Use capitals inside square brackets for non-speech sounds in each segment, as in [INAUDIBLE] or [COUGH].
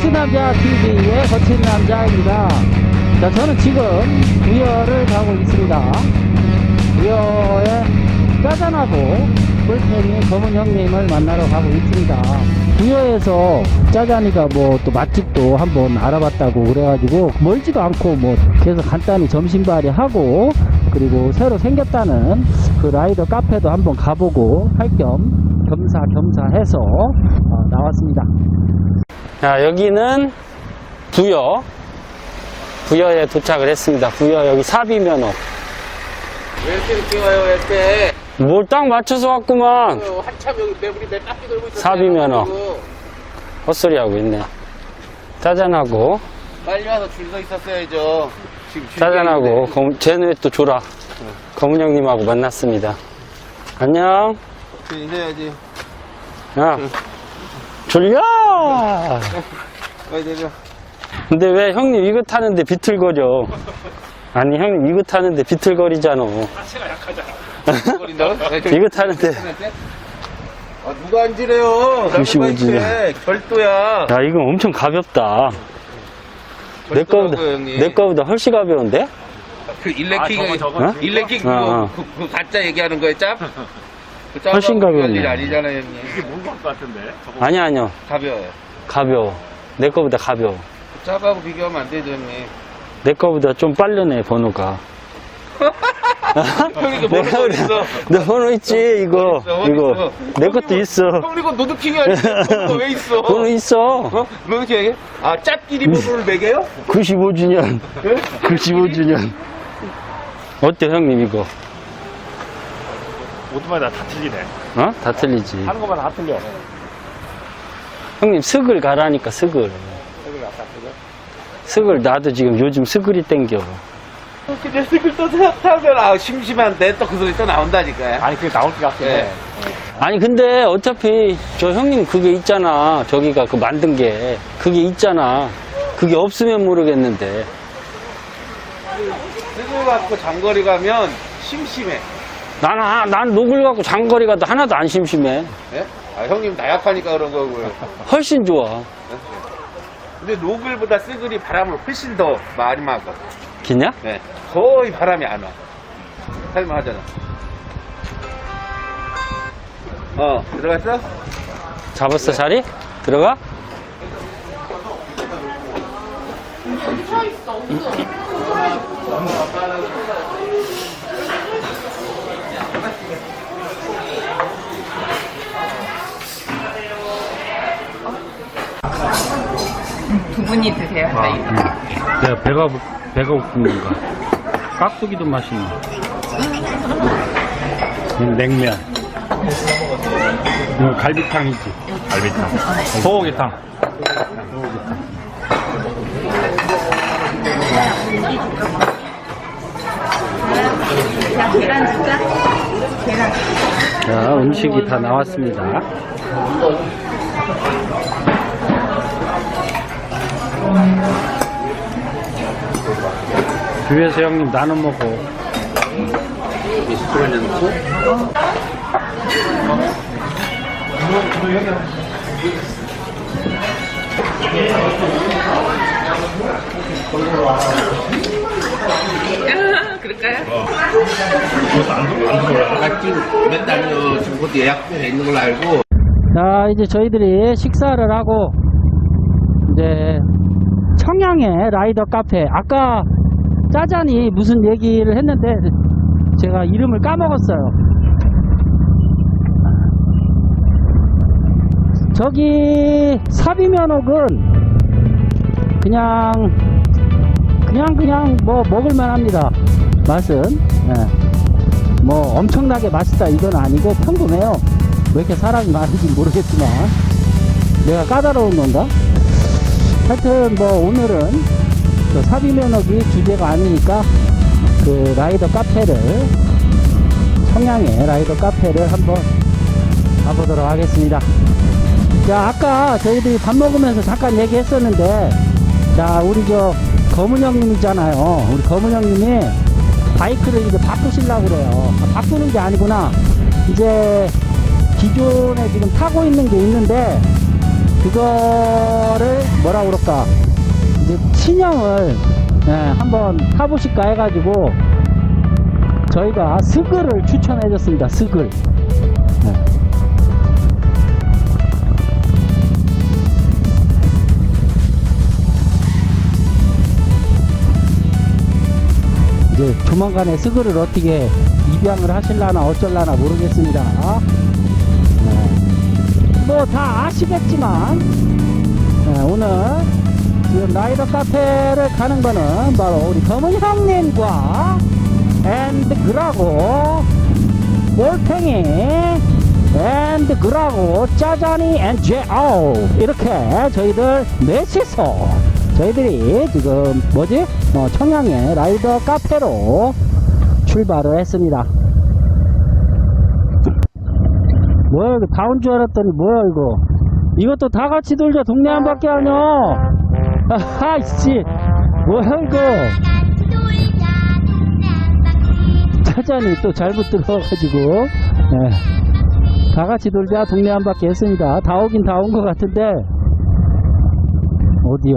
거친 남자 TV의 거친 남자입니다. 자, 저는 지금 부여를 가고 있습니다. 부여에 짜잔하고 꿀템이 검은 형님을 만나러 가고 있습니다. 부여에서 짜잔이가 뭐 또 맛집도 한번 알아봤다고 그래가지고 멀지도 않고 뭐 계속 간단히 점심발이 하고 그리고 새로 생겼다는 그 라이더 카페도 한번 가보고 할 겸 겸사겸사해서 어, 나왔습니다. 자, 여기는 부여. 부여에 도착을 했습니다. 부여 여기 사비면허. 왜 이렇게 늦게 와요, 왜 이렇게? 뭘 딱 맞춰서 왔구만. 어, 한참 여기 매부리 내 깎기 돌고 있었어요. 사비 면허. 그리고 헛소리 하고 있네. 짜잔하고, 빨리 와서 줄서 있었어야죠. 지금 줄이 짜잔하고, 있는데. 검, 쟤는 또 줘라. 검은 형님하고 만났습니다. 안녕. 인사해야지. 야. 졸려! 근데 왜 형님 이거 타는데 비틀거려? 아니, 형님 이거 타는데 비틀거리잖아. 거린다고? 이거 타는데. 아, 누가 앉으래요? 95 나무바이크에 별도야. 야, 이거 엄청 가볍다. 내 거보다, 형님. 내 거보다 훨씬 가벼운데? 그 일렉킥, 어? 일렉킥 어, 어. 그, 그 가짜 얘기하는 거예요, 짭? 그 훨씬 가벼운데. 일이 아니잖아요, 형님. 아니, 아니요. 가벼워요. 가벼워. 내 거보다 가벼워. 그 짭하고 비교하면 안 되죠, 형님. 내 거보다 좀 빠르네, 번호가. [LAUGHS] 형님, 그 번호 있어? 내 번호 있지, 이거. 있어? 이거. 어디 내 것도 있어. 형 이거 노드킹이 아니야. 번호가 왜 있어? 번호 있어. 어? 노드킹 아, 짭끼리 번호를 매겨요? 95주년. 예? 95주년. 어때, 형님, 이거? 오토바이 나다 틀리네. 어? 다 틀리지. 하는 것마다 다 틀려. 형님, 스글 가라니까, 스글. 스글, 나도 지금 요즘 스글이 땡겨. 근데 스글 또 타면 아, 심심한데 또 그 소리 또 나온다니까요. 아니, 그게 나올 것 같긴 예. 해. 아니 근데 어차피 저 형님 그게 있잖아 저기가 그 만든 게 그게 있잖아 그게 없으면 모르겠는데 스글 갖고 장거리 가면 심심해. 나는 하- 난 녹을 갖고 장거리 가도 하나도 안 심심해 예? 아, 형님 나약하니까 그런 거고요. 훨씬 좋아 근데 노글보다 스글이 바람을 훨씬 더 많이 막아. 기냐? 네. 거의 바람이 안 와. 살만하잖아. 어, 들어갔어? 잡았어 자리? 들어가? 두 분이 드세요. 아, 내가 배가 부- 배가 고픈가 깍두기도 맛있네 이건 냉면 이거 갈비탕이지 갈비탕. 소고기탕. 자, 계란 줄까? 계란. 자, 음식이 다 나왔습니다. 주위에서 형님 나눠 먹어. 그럴까요? 아, 지금 몇달 어, 지금 곧 예약돼 있는 걸로 알고. 자, 이제 저희들이 식사를 하고, 이제, 청양의 라이더 카페. 아까 짜잔이 무슨 얘기를 했는데, 제가 이름을 까먹었어요. 저기, 사비면옥은, 그냥, 그냥, 그냥, 뭐, 먹을만 합니다. 맛은. 예. 뭐, 엄청나게 맛있다, 이건 아니고, 평범해요. 왜 이렇게 사람이 많은지 모르겠지만 내가 까다로운 건가? 하여튼 뭐 오늘은 그 사비면허기 주제가 아니니까 그 라이더 카페를 청양의 라이더 카페를 한번 가보도록 하겠습니다. 자 아까 저희들이 밥 먹으면서 잠깐 얘기했었는데 자 우리 저 검은 형님 있잖아요. 우리 검은 형님이 바이크를 이제 바꾸시려고 그래요. 아, 바꾸는 게 아니구나. 이제 기존에 지금 타고 있는 게 있는데 그거를 뭐라 그럴까 이제 친형을 예, 한번 타보실까 해가지고 저희가 스글을 추천해줬습니다. 스글. 예. 이제 조만간에 스글을 어떻게 입양을 하실라나 어쩔라나 모르겠습니다. 뭐 다 아시겠지만 네, 오늘 지금 라이더 카페를 가는 거는 바로 우리 검은 형님과 앤드 그라고 몰팽이 앤드 그라고 짜자니 앤 제아우 이렇게 저희들 넷이서 저희들이 지금 뭐지 어, 청양의 라이더 카페로 출발을 했습니다. 뭐야 이거 다 온 줄 알았더니 뭐야 이거. 이것도 다 같이 돌자 동네 한 바퀴 하냐 아하이씨. 뭐야 이거. 짜잔이 또 잘못 들어와가지고. 예. 다 같이 돌자 동네 한 바퀴 했습니다. 다 오긴 다 온 것 같은데. 어디야?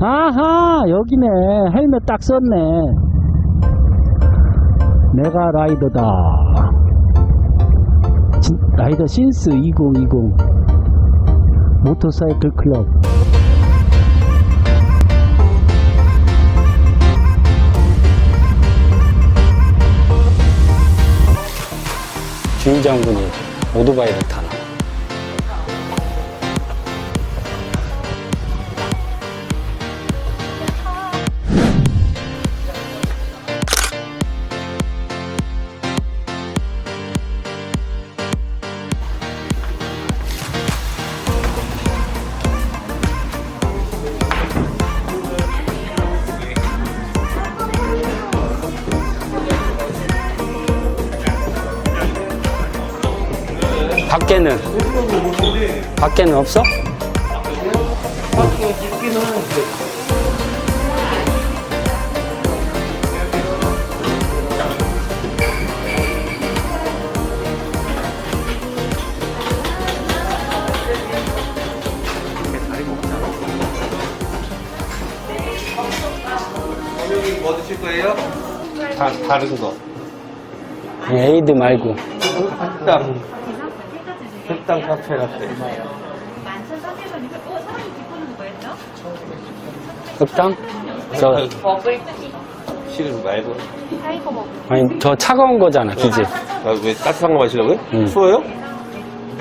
아하 여기네. 헬멧 딱 썼네. 내가 라이더다 진- 라이더 신스 2020 모터사이클 클럽 주인장분이 오토바이를 타나? 밖에는 밖에는 없어? 형님 뭐 드실 거예요? 다, 다른 거. 에이드 말고 흑 당. 흑당 카페 라떼. 흑당? 저 싫은 말고. 타이거. 아니 저 차가운 거잖아, 그지? 아, 왜 따뜻한 거 마시려고요? 응. 추워요?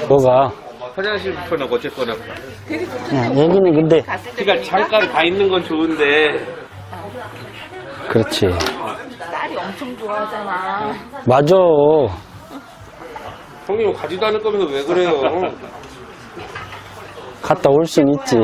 뭐가? 화장실 불편하고 어쨌거나. 어, 여기는 근데 갔을 때 그러니까 잠깐 가 있는 건 좋은데 그렇지. 쌀이 엄청 좋아하잖아. 맞아. 형님 가지도 않을 거면서 왜 그래요? 갔다 올 순 있지.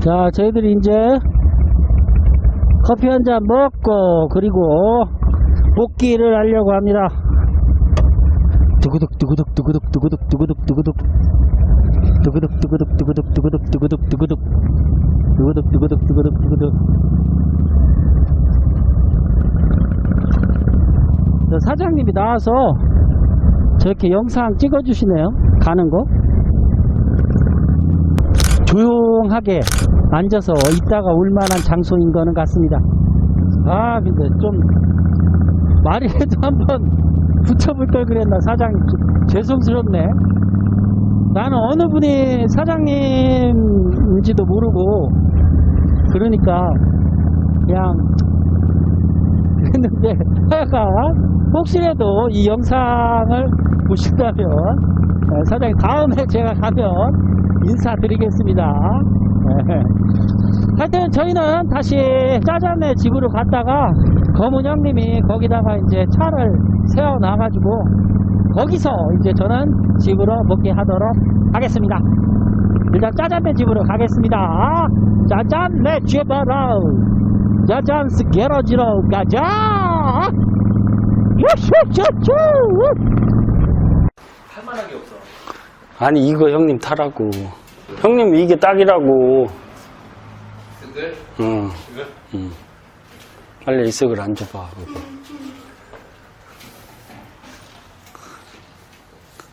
자 저희들이 이제 커피 한 잔 먹고 그리고 복귀를 하려고 합니다 두구둑 두구둑 두구둑 두구둑 두구둑 두구둑 두구둑 두구둑 두구둑 두구둑 두구둑 두구둑 두구둑 두구둑 두구둑 사장님이 나와서 저렇게 영상 찍어주시네요. 가는 거. 조용하게 앉아서 있다가 올 만한 장소인 거는 같습니다. 아, 근데 좀 말이라도 [LAUGHS] 한번 붙여볼 걸 그랬나, 사장님. 좀 죄송스럽네. 나는 어느 분이 사장님인지도 모르고, 그러니까, 그냥, 그랬는데, 하여간, 혹시라도 이 영상을 보신다면, 네, 사장님, 다음에 제가 가면, 인사드리겠습니다. 네. 하여튼 저희는 다시 짜장면 집으로 갔다가 검은 형님이 거기다가 이제 차를 세워 놔가지고 거기서 이제 저는 집으로 복귀하도록 하겠습니다. 일단 짜장면 집으로 가겠습니다. 짜장면 집으로 짜장 스게러지로 가자. 유슈슈슈. 아니 이거 형님 타라고. 형님 이게 딱이라고. 스글? 응. 응. 빨리 이석을 안 줘봐. 그거.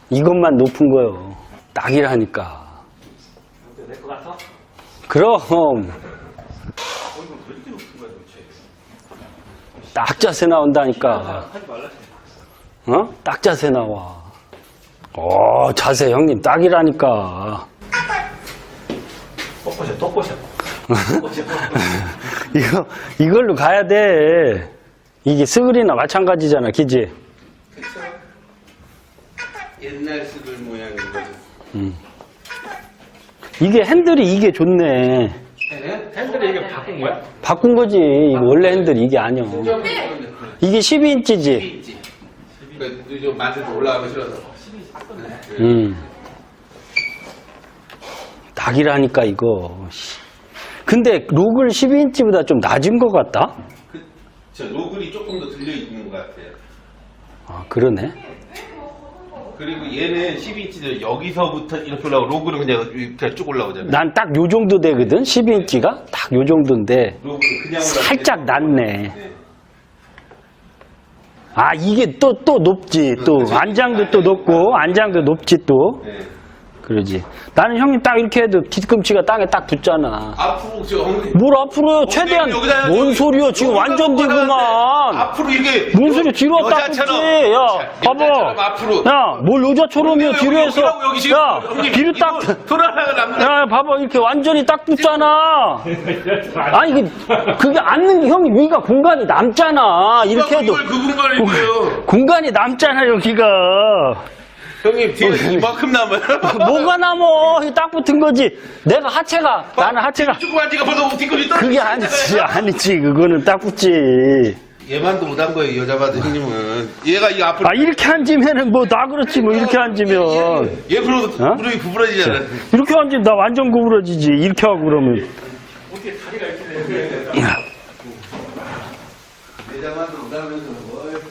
이것만 높은 거요. 딱이라니까. 내거 같아? 그럼. 딱 자세 나온다니까. 어? 딱 자세 나와. 어, 자세 형님 딱이라니까. 똥꼬셔, [LAUGHS] 똥꼬셔. 이거, 이걸로 가야 돼. 이게 스글이나 마찬가지잖아, 기지? 옛날 스글 모양인 거지. 이게 핸들이 이게 좋네. 핸들이 이게 바꾼 거야? 바꾼 거지. 이거 원래 핸들이 이게 아니야. 이게 12인치지? 있지. 그, 좀 만져서 올라가면 싫어서. 음. 닭이라니까, 이거. 씨. 근데 록을 12인치보다 좀 낮은 것 같다? 그, 저 로글이 조금 더 들려 있는 것 같아요. 아, 그러네. 그리고 얘는 12인치는 여기서부터 이렇게 올라오고 로그는 그냥 이렇게 쭉 올라오잖아요. 난 딱 요 정도 되거든? 12인치가? 딱 요 정도인데. 로그는 그냥 올라오고 살짝 낮네. 네. 아, 이게 또, 또 높지. 또, 안장도 또 높고, 안장도 높지 또. 네. 그러지. 나는 형님 딱 이렇게 해도 뒤꿈치가 땅에 딱 붙잖아. 앞으로 저 엉덩이 뭘 앞으로요? 최대한. 여기다 뭔 소리야? 지금 여기다 완전 꽂아놨는데 뒤구만. 앞으로 이게 뭔 소리 뒤로 딱 붙지? 여자처럼 야, 여자처럼 봐봐. 앞으로 야, 뭘 여자처럼이야, 여기, 뒤로 해서. 여기라고 여기 지금 야, 형님, 뒤로 이거 딱. 돌아가가 남는 야, 봐봐. 이렇게 완전히 딱 붙잖아. 아니, 그, 그게 앉는 게 형님 여기가 공간이 남잖아. 이렇게 해도. 이걸 그 거예요. 공간이 남잖아, 여기가. 형님 뒤에 이만큼 남아요. [LAUGHS] 뭐가 남어? 이딱 붙은 거지. 내가 하체가, 나는 하체가. 조그만 지가 벌써 뒤꿈치 떨어지고 그게 아니지, [LAUGHS] 아니지. 그거는 딱 붙지. 얘만 도 못한 거예요 여자마도 형님은 얘가 이 앞으로 아, 이렇게 앉으면은 뭐, 나 그렇지, 뭐, 이렇게 앉으면. 얘 그러고 어? 무릎이 구부러지잖아. 이렇게 앉으면 나 완전 구부러지지. 이렇게 하고 그러면. 여자마도 못하면서 뭘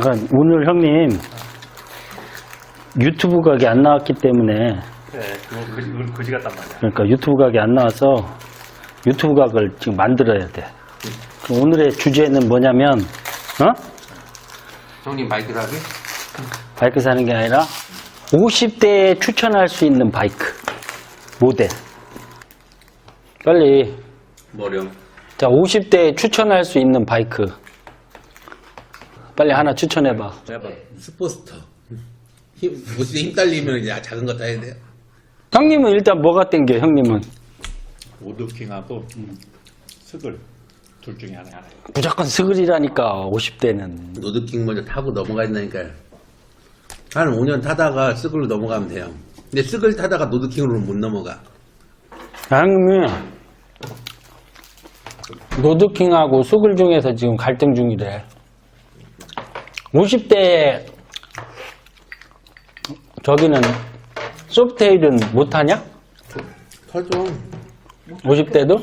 잠깐, 오늘 형님, 유튜브 각이 안 나왔기 때문에, 거지, 그건 거지 같단 말이야. 그러니까 유튜브 각이 안 나와서 유튜브 각을 지금 만들어야 돼. 그럼 오늘의 주제는 뭐냐면, 어? 형님 마이크를 하게? 바이크 사는 게 아니라 50대에 추천할 수 있는 바이크 모델. 빨리. 머령. 자, 50대에 추천할 수 있는 바이크. 빨리 하나 추천해봐. 스포스터. 힘, 무슨 힘 딸리면 이제 작은 거 타야 돼요. 형님은 일단 뭐가 땡겨, 형님은? 오드킹하고 스글 둘 중에 하나 하나. 무조건 스글이라니까, 50대는. 노드킹 먼저 타고 넘어가야 된다니까요. 한 5년 타다가 스글로 넘어가면 돼요. 근데 스글 타다가 노드킹으로는 못 넘어가. 형님이 노드킹하고 스글 중에서 지금 갈등 중이래. 50대에 저기는 소프트웨일은 못하냐? 타죠. 50대도?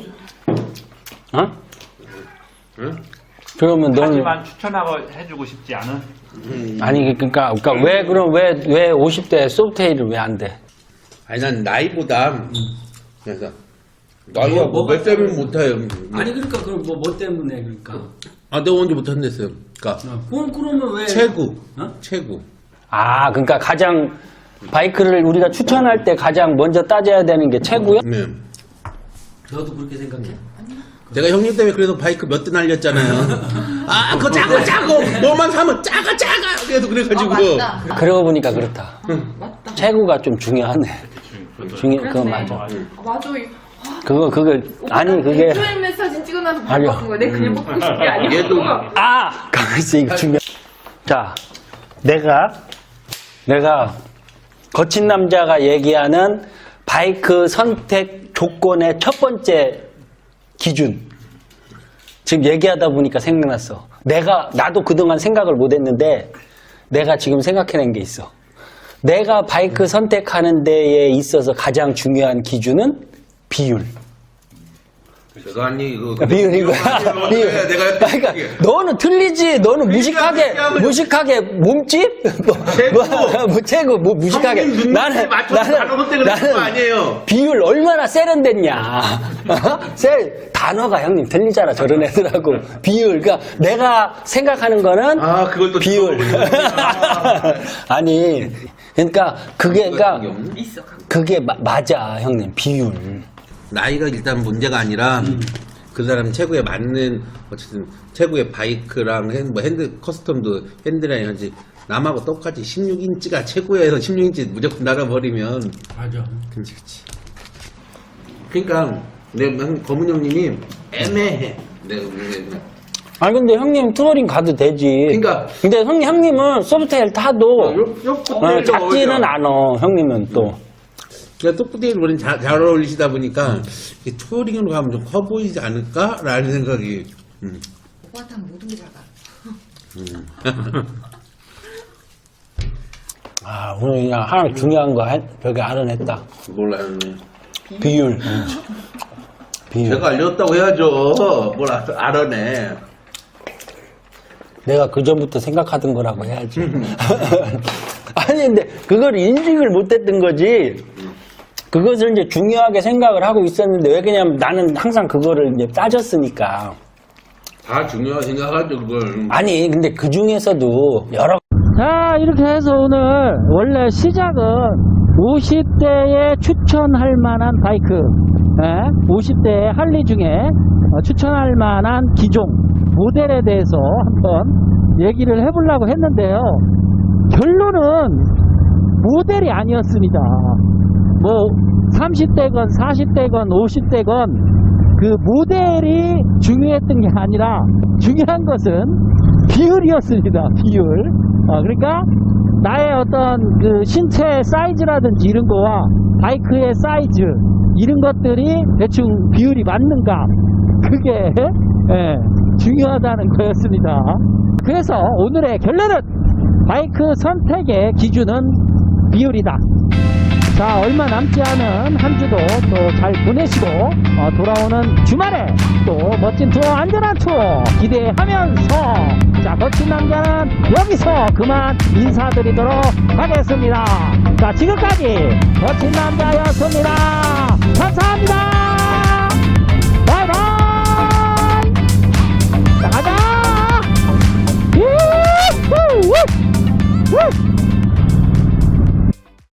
어? 응? 그러면 너는 하지만 추천하고 해주고 싶지 않은 아니 그러니까 그러니까 왜 그럼 왜 왜 50대 소프트웨일을 왜 안 돼? 아니 난 나이보다 그래서 나이가 뭐, 몇 살이면 못 타요. 그러니까 그럼 뭐, 뭐 때문에 그러니까? 아 내가 언제 못 탄댔어요. 그러니까 그럼 그러면 왜? 최고. 어? 최고. 아 그러니까 가장 바이크를 우리가 추천할 때 가장 먼저 따져야 되는 게 최고야? 네. 너도 그렇게 생각해? 제가 형님 때문에 그래도 바이크 몇 대 날렸잖아요. [LAUGHS] 아, 그거 작아, 작아. 뭐만 사면 작아, 작아. 그래도 그래가지고. 그러고 보니까 그렇다. 최고가 좀 중요하네. 중요, 그거 맞아. 맞아. 그거, 그거, 아니, 그게. 조엠맨 사진 찍어놔서 아니요. 바꾼 거야. 내 그냥 먹고 싶은 게 아니고. 얘도 아! 가만있어, 이거 중요. 자, 내가, 내가, 거친 남자가 얘기하는 바이크 선택 조건의 첫 번째 기준. 지금 얘기하다 보니까 생각났어. 내가, 나도 그동안 생각을 못 했는데, 내가 지금 생각해낸 게 있어. 내가 바이크 선택하는 데에 있어서 가장 중요한 기준은 비율. 제가 한 얘기 그거 비율인 거야. 비율. 네, 내가 그러니까 너는 틀리지. 너는 무식하게 얘기하면- 무식하게 몸집 뭐, 뭐, 뭐 최고 뭐 무식하게 형님 눈높이에 나는 거 아니에요. 비율 얼마나 세련됐냐. 어? 세 단어가 형님 틀리잖아 저런 애들하고 비율. 그러니까 내가 생각하는 거는 아, 그걸 또 비율. [LAUGHS] 아니 그러니까 그게 그러니까 그게 맞아 형님 비율. 나이가 일단 문제가 아니라 그 사람 최고에 맞는 어쨌든 최고의 바이크랑 핸, 뭐 핸드 커스텀도 핸드라인 하지 남하고 똑같이 16인치가 최고에서 16인치 무조건 날아버리면 맞아. 그렇지 그렇지 그러니까 내 형- 검은 형님이 애매해 내가 보기에는. 아니 근데 형님 투어링 가도 되지. 그러니까 근데 형님 형님은 소프트웨어 타도 어, 작지는 않아. 형님은 또. 그러니까 소프트웨어를 우린 잘, 잘 어울리시다 보니까 이게 투어링으로 가면 좀 커 보이지 않을까라는 생각이 음. 오빠한테 하면 모든 게 작아. [LAUGHS] 아 오늘 그냥 하나 중요한 거 한- 저기 알아냈다. 몰라요 비율. 비율. 제가 알렸다고 해야죠 뭘 알- 알아내 내가 그 전부터 생각하던 거라고 해야지. [LAUGHS] 아니 근데 그걸 인식을 못했던 거지. 그것을 이제 중요하게 생각을 하고 있었는데 왜 그냐면 나는 항상 그거를 이제 따졌으니까. 다 중요하게 생각하죠 그걸 아니 근데 그 중에서도 여러 자, 이렇게 해서 오늘 원래 시작은 50대에 추천할 만한 바이크, 예? 50대의 할리 중에 어, 추천할 만한 기종, 모델에 대해서 한번 얘기를 해보려고 했는데요. 결론은 모델이 아니었습니다. 뭐 30대건 40대건 50대건 그 모델이 중요했던 게 아니라 중요한 것은 비율이었습니다. 비율. 어, 그러니까 나의 어떤 그 신체 사이즈라든지 이런 거와 바이크의 사이즈 이런 것들이 대충 비율이 맞는가 그게 예, 중요하다는 거였습니다. 그래서 오늘의 결론은 바이크 선택의 기준은 비율이다. 자 얼마 남지 않은 한 주도 또 잘 보내시고 어, 돌아오는 주말에 또 멋진 투어 안전한 투어 기대하면서 자 멋진 남자는 여기서 그만 인사드리도록 하겠습니다. 자 지금까지 멋진 남자였습니다. 감사합니다. Woo!